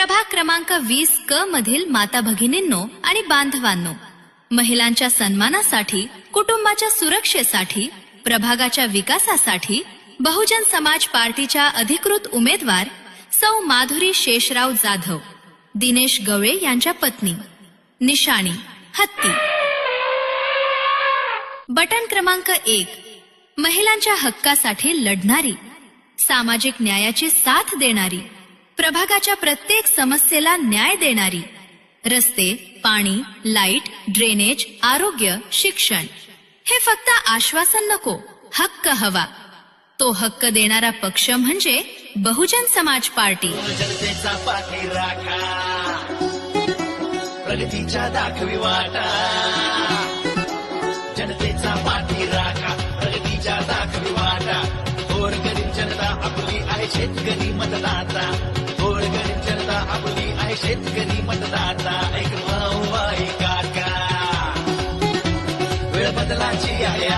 प्रभाग क्रमांक वीस क मधील माता भगिनींनो आणि बांधवांनो महिलांच्या सन्मानासाठी कुटुंबाच्या सुरक्षेसाठी प्रभागाच्या विकासासाठी बहुजन समाज पार्टीच्या अधिकृत उमेदवार सौ माधुरी शेषराव जाधव दिनेश गवळे यांच्या पत्नी निशाणी हत्ती. बटन क्रमांक एक महिलांच्या हक्कासाठी लढणारी सामाजिक न्यायाची साथ देणारी प्रभागाच्या प्रत्येक समस्येला न्याय देणारी. रस्ते पाणी लाइट ड्रेनेज आरोग्य शिक्षण. हे फक्त आश्वासन नको हक्क हवा. तो हक्क देणारा पक्ष म्हणजे बहुजन समाज पार्टी. जनतेचा प्रगतीच्या दाखवी वाटा. जनतेचा पाठी राखा. प्रगतीच्या दाखवी वाटा. गोर जनता आपली आहे शेतकरी मतदाता. शेतकरी मतदाता ऐक भाऊ आई काका. वेळ बदलाची आहे